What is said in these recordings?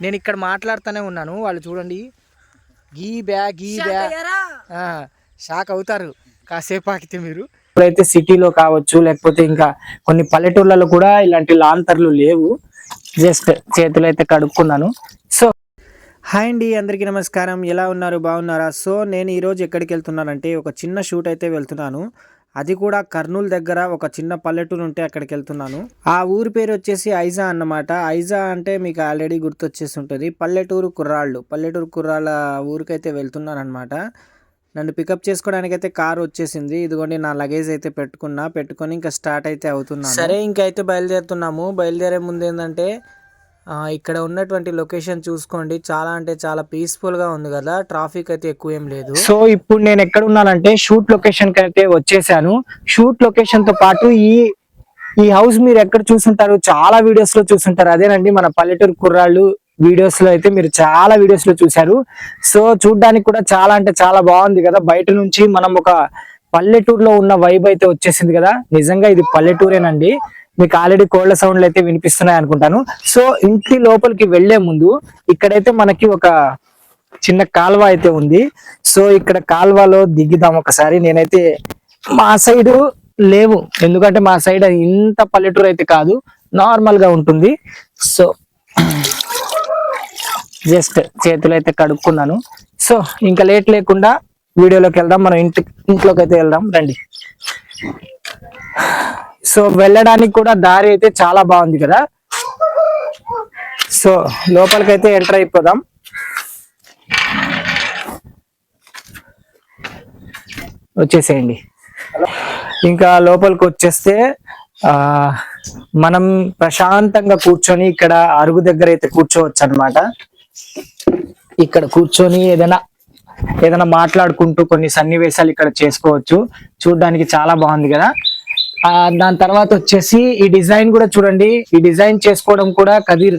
నేను ఇక్కడ మాట్లాడుతూనే ఉన్నాను. వాళ్ళు చూడండి. గీ బ్యా గీ బ్యా. ఆ, షాక్ అవుతారు. కాసేపు ఆగితే మీరు. ఇప్పుడైతే సిటీలో కావచ్చు లేకపోతే ఇంకా కొన్ని పల్లెటూర్లలో కూడా ఇలాంటి లాంతర్లు లేవు. జస్ట్ చేతులు అయితే కడుక్కున్నాను. సో హాయ్ అండి అందరికీ నమస్కారం. ఎలా ఉన్నారు? బాగున్నారా? సో నేను ఈరోజు ఎక్కడికి వెళ్తున్నానంటే ఒక చిన్న షూట్ అయితే వెళ్తున్నాను. అది కూడా కర్నూలు దగ్గర ఒక చిన్న పల్లెటూరు ఉంటే అక్కడికి వెళ్తున్నాను ఆ ఊరి పేరు వచ్చేసి ఐజా అన్నమాట. ఐజా అంటే మీకు ఆల్రెడీ గుర్తొచ్చేసి ఉంటుంది. పల్లెటూరు కుర్రాళ్ళు. పల్లెటూరు కుర్రాళ్ళ ఊరికైతే వెళ్తున్నాను అనమాట నన్ను పికప్ చేసుకోవడానికి అయితే కార్ వచ్చేసింది. ఇదిగోండి నా లగేజ్ అయితే పెట్టుకున్నా. పెట్టుకొని ఇంకా స్టార్ట్ అయితే అవుతున్నా సరే ఇంకైతే బయలుదేరుతున్నాము. బయలుదేరే ముందు ఏంటంటే ఇక్కడ ఉన్నటువంటి లొకేషన్ చూసుకోండి. చాలా అంటే చాలా పీస్ఫుల్గా ఉంది కదా. ట్రాఫిక్ అయితే ఎక్కువ ఏం లేదు. సో ఇప్పుడు నేను ఎక్కడ ఉన్నానంటే షూట్ లొకేషన్కి అయితే వచ్చేసాను. షూట్ లొకేషన్తో పాటు ఈ ఈ హౌస్ మీరు ఎక్కడ చూసుంటారు చాలా వీడియోస్లో చూసుంటారు. అదేనండి మన పల్లెటూరు కుర్రాళ్ళు వీడియోస్లో అయితే మీరు చాలా వీడియోస్లో చూశారు. సో చూడడానికి కూడా చాలా అంటే చాలా బాగుంది కదా. బయట నుంచి మనం ఒక పల్లెటూరులో ఉన్న వైబ్ అయితే వచ్చేసింది కదా. నిజంగా ఇది పల్లెటూరేనండి. మీకు ఆల్రెడీ కోళ్ళ సౌండ్లు అయితే వినిపిస్తున్నాయి అనుకుంటాను. సో ఇంటి లోపలికి వెళ్ళే ముందు ఇక్కడైతే మనకి ఒక చిన్న కాల్వ అయితే ఉంది. సో ఇక్కడ కాల్వలో దిగుదాం ఒకసారి. నేనైతే మా సైడు లేవు. ఎందుకంటే మా సైడ్ ఇంత పల్లెటూరు అయితే కాదు. నార్మల్గా ఉంటుంది. సో జస్ట్ చేతులు అయితే కడుక్కున్నాను. సో ఇంకా లేట్ లేకుండా వీడియోలోకి వెళ్దాం. మనం ఇంటి ఇంట్లోకి అయితే వెళ్దాం. రండి. సో వెళ్ళడానికి కూడా దారి అయితే చాలా బాగుంది కదా. సో లోపలికైతే ఎంటర్ అయిపోదాం. వచ్చేసేయండి. ఇంకా లోపలికి వచ్చేస్తే ఆ మనం ప్రశాంతంగా కూర్చొని ఇక్కడ అరుగు దగ్గర అయితే కూర్చోవచ్చు అన్నమాట ఇక్కడ కూర్చొని ఏదైనా ఏదైనా మాట్లాడుకుంటూ కొన్ని సన్నివేశాలు ఇక్కడ చేసుకోవచ్చు. చూడడానికి చాలా బాగుంది కదా. దాని తర్వాత వచ్చేసి ఈ డిజైన్ కూడా చూడండి. ఈ డిజైన్ చేసుకోవడం కూడా కదీర్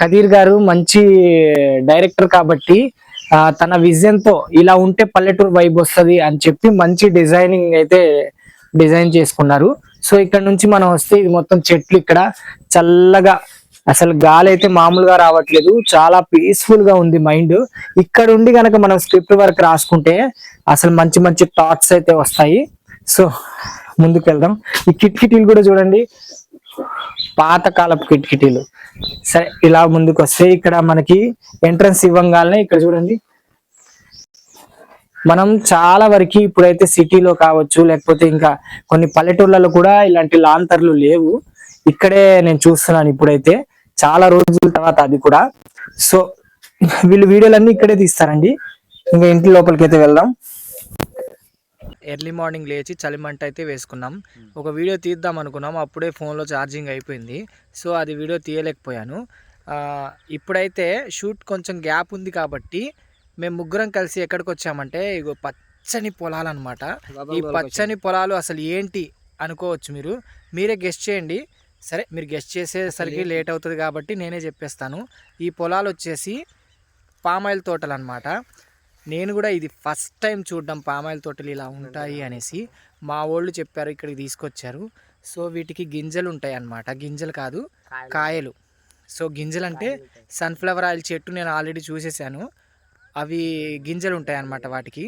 కదీర్ గారు మంచి డైరెక్టర్ కాబట్టి తన విజన్తో ఇలా ఉంటే పల్లెటూరు వైబ్ వస్తది అని చెప్పి మంచి డిజైనింగ్ అయితే డిజైన్ చేసుకున్నారు. సో ఇక్కడ నుంచి మనం వస్తే ఇది మొత్తం చెట్లు ఇక్కడ చల్లగా అసలు గాలి అయితే మామూలుగా రావట్లేదు. చాలా పీస్ఫుల్గా ఉంది మైండ్ ఇక్కడ ఉండి కనుక మనం స్క్రిప్ట్ వర్క్ రాసుకుంటే అసలు మంచి మంచి థాట్స్ అయితే వస్తాయి. సో ముందుకు వెళ్దాం ఈ కిట్కిటీలు కూడా చూడండి. పాతకాలపు కిట్కిటీలు సరే ఇలా ముందుకు వస్తే ఇక్కడ మనకి ఎంట్రన్స్ ఇవ్వంగానే ఇక్కడ చూడండి. మనం చాలా వరకు ఇప్పుడైతే సిటీలో కావచ్చు లేకపోతే ఇంకా కొన్ని పల్లెటూర్లలో కూడా ఇలాంటి లాంతర్లు లేవు. ఇక్కడే నేను చూస్తున్నాను ఇప్పుడైతే. చాలా రోజుల తర్వాత అది కూడా. సో వీళ్ళు వీడియోలన్నీ ఇక్కడే తీస్తారండి. ఇంకా ఇంటి లోపలికి అయితే వెళ్దాం. ఎర్లీ మార్నింగ్ లేచి చలిమంట అయితే వేసుకున్నాం. ఒక వీడియో తీద్దాం అనుకున్నాం. అప్పుడే ఫోన్లో ఛార్జింగ్ అయిపోయింది. సో అది వీడియో తీయలేకపోయాను. ఇప్పుడైతే షూట్ కొంచెం గ్యాప్ ఉంది కాబట్టి మేము ముగ్గురం కలిసి ఎక్కడికి వచ్చామంటే ఇగో పచ్చని పొలాలు అనమాట ఈ పచ్చని పొలాలు అసలు ఏంటి అనుకోవచ్చు మీరు. మీరే గెస్ట్ చేయండి. సరే మీరు గెస్ట్ చేసేసరికి లేట్ అవుతుంది కాబట్టి నేనే చెప్పేస్తాను. ఈ పొలాలు వచ్చేసి పామాయిల్ తోటలు అనమాట నేను కూడా ఇది ఫస్ట్ టైం చూడడం పామాయిల్ తోటలు ఇలా ఉంటాయి అనేసి మా వాళ్ళు చెప్పారు ఇక్కడికి తీసుకొచ్చారు. సో వీటికి గింజలు ఉంటాయి అన్నమాట గింజలు కాదు కాయలు. సో గింజలు అంటే సన్ఫ్లవర్ ఆయిల్ చెట్టు నేను ఆల్రెడీ చూసేసాను. అవి గింజలు ఉంటాయి అన్నమాట వాటికి.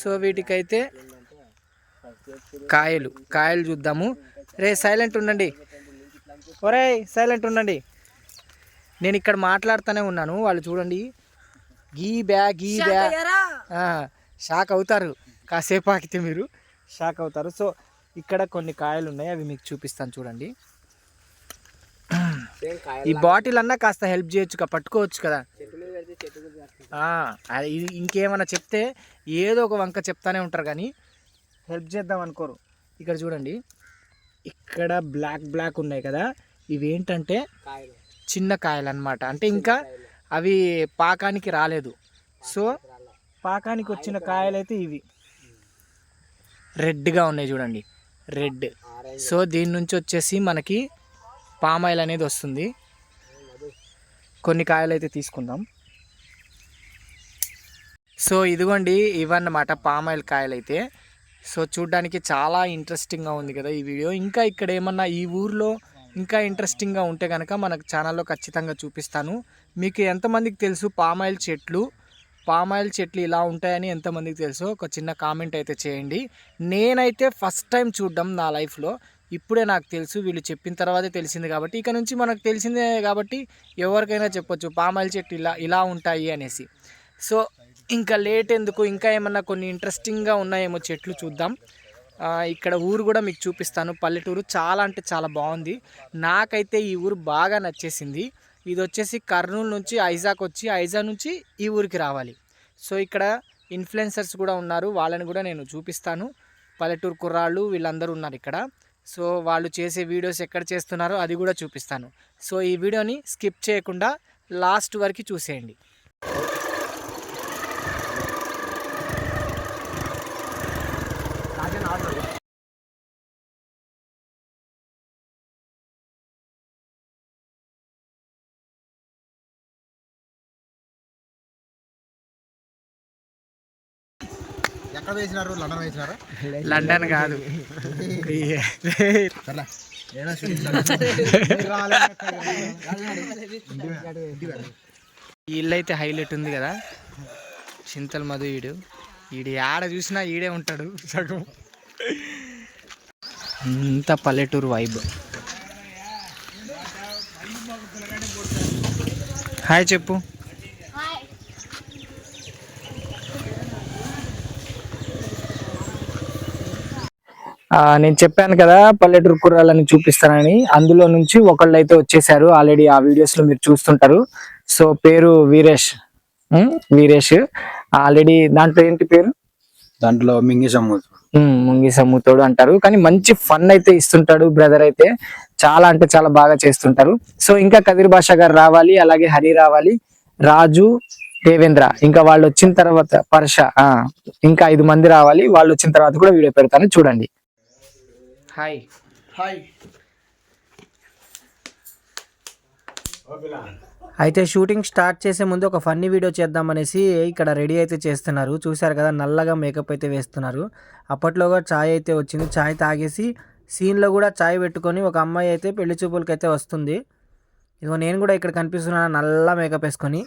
సో వీటికైతే కాయలు కాయలు చూద్దాము. రే సైలెంట్ ఉండండి. ఒరే సైలెంట్ ఉండండి. నేను ఇక్కడ మాట్లాడుతూనే ఉన్నాను. వాళ్ళు చూడండి. గీ బ్యా గీ బ్యా. ఆ, షాక్ అవుతారు. కాసేపు ఆగితే మీరు. షాక్ అవుతారు. సో ఇక్కడ కొన్ని కాయలు ఉన్నాయి అవి మీకు చూపిస్తాను చూడండి. ఈ బాటిల్ అన్నా కాస్త హెల్ప్ చేయొచ్చు కదా పట్టుకోవచ్చు కదా. ఆ, అది ఇది ఇంకేమైనా చెప్తే ఏదో ఒక వంక చెప్తానే ఉంటారు కానీ హెల్ప్ చేద్దాం అనుకోరు. ఇక్కడ చూడండి. ఇక్కడ బ్లాక్ బ్లాక్ ఉన్నాయి కదా. ఇవి ఏంటంటే చిన్న కాయలు అన్నమాట అంటే ఇంకా అవి పాకానికి రాలేదు. సో పాకానికి వచ్చిన కాయలైతే ఇవి. రెడ్గా ఉన్నాయి చూడండి. రెడ్ సో దీని నుంచి వచ్చేసి మనకి పామాయిల్ అనేది వస్తుంది. కొన్ని కాయలు అయితే తీసుకుందాం. సో ఇదిగోండి ఇవన్నమాట పామాయిల్ కాయలు అయితే సో చూడ్డానికి చాలా ఇంట్రెస్టింగ్గా ఉంది కదా ఈ వీడియో. ఇంకా ఇక్కడ ఏమన్నా ఈ ఊర్లో ఇంకా ఇంట్రెస్టింగ్గా ఉంటే కనుక మనకు ఛానల్లో ఖచ్చితంగా చూపిస్తాను. మీకు ఎంతమందికి తెలుసు పామాయిల్ చెట్లు? పామాయిల్ చెట్లు ఇలా ఉంటాయని ఎంతమందికి తెలుసు ఒక చిన్న కామెంట్ అయితే చేయండి. నేనైతే ఫస్ట్ టైం చూడడం నా లైఫ్లో ఇప్పుడే నాకు తెలుసు వీళ్ళు చెప్పిన తర్వాతే తెలిసింది కాబట్టి. ఇక నుంచి మనకు తెలిసిందే కాబట్టి ఎవరికైనా చెప్పొచ్చు పామాయిల్ చెట్లు ఇలా ఇలా ఉంటాయి అనేసి. సో ఇంకా లేట్ ఎందుకు? ఇంకా ఏమన్నా కొన్ని ఇంట్రెస్టింగ్గా ఉన్నాయేమో చెట్లు చూద్దాం. ఇక్కడ ఊరు కూడా మీకు చూపిస్తాను. పల్లెటూరు చాలా అంటే చాలా బాగుంది. నాకైతే ఈ ఊరు బాగా నచ్చేసింది. ఇది వచ్చేసి కర్నూలు నుంచి ఐజాక్ వచ్చి ఐజాక్ నుంచి ఈ ఊరికి రావాలి. సో ఇక్కడ ఇన్ఫ్లుయెన్సర్స్ కూడా ఉన్నారు. వాళ్ళని కూడా నేను చూపిస్తాను. పల్లెటూరు కుర్రాళ్ళు వీళ్ళందరూ ఉన్నారు ఇక్కడ. సో వాళ్ళు చేసే వీడియోస్ ఎక్కడ చేస్తున్నారో అది కూడా చూపిస్తాను. సో ఈ వీడియోని స్కిప్ చేయకుండా లాస్ట్ వరకు చూసేయండి. ఎక్కడ వేసినారు లండన్ వేసినారా? లండన్ కాదు. అయితే హైలైట్ ఉంది కదా. చింతల మధు ఈడు. ఈడు ఆడ చూసినా ఈడే ఉంటాడు సగం. అంత పల్లెటూరు వైబ్. హాయ్ చెప్పు. నేను చెప్పాను కదా పల్లెటూరు కుర్రాలని చూపిస్తానని. అందులో నుంచి ఒకళ్ళు అయితే వచ్చేసారు ఆల్రెడీ ఆ వీడియోస్లో మీరు చూస్తుంటారు. సో పేరు వీరేష్. వీరేష్. ఆల్రెడీ దాంట్లో ఏంటి పేరు? దాంట్లో మింగిసమ్ము ఉమ్, ముంగి సమ్ముతోడు అంటారు. కానీ మంచి ఫన్ అయితే ఇస్తుంటాడు బ్రదర్ అయితే. చాలా అంటే చాలా బాగా చేస్తుంటారు. సో ఇంకా కదిర్ భాష గారు రావాలి అలాగే హరి రావాలి రాజు దేవేంద్ర. ఇంకా వాళ్ళు వచ్చిన తర్వాత పర్ష ఇంకా ఐదు మంది రావాలి. వాళ్ళు వచ్చిన తర్వాత కూడా వీడియో పెడతాను. చూడండి. హాయ్. హాయ్. అయితే షూటింగ్ స్టార్ట్ చేసే ముందు ఒక ఫన్నీ వీడియో చేద్దామనేసి ఇక్కడ రెడీ అయితే చేస్తున్నారు. చూశారు కదా నల్లగా మేకప్ అయితే వేస్తున్నారు. అప్పట్లోగా చాయ్ అయితే వచ్చింది. చాయ్ తాగేసి సీన్లో కూడా చాయ్ పెట్టుకొని ఒక అమ్మాయి అయితే పెళ్ళి చూపులకి అయితే వస్తుంది. ఇదిగో నేను కూడా ఇక్కడ కనిపిస్తున్నాను నల్ల మేకప్ వేసుకొని.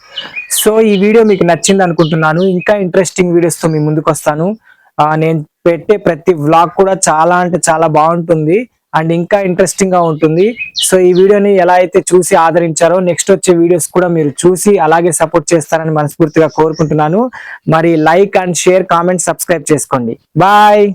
సో ఈ వీడియో మీకు నచ్చింది అనుకుంటున్నాను. ఇంకా ఇంట్రెస్టింగ్ వీడియోస్తో మీ ముందుకు వస్తాను. నేను పెట్టే ప్రతి వ్లాగ్ కూడా చాలా అంటే చాలా బాగుంటుంది అండ్ ఇంకా ఇంట్రెస్టింగ్గా ఉంటుంది. సో ఈ వీడియోని ఎలా అయితే చూసి ఆదరించారో నెక్స్ట్ వచ్చే వీడియోస్ కూడా మీరు చూసి అలాగే సపోర్ట్ చేస్తారని మనస్ఫూర్తిగా కోరుకుంటున్నాను. మరి like and share comment subscribe చేసుకోండి. బాయ్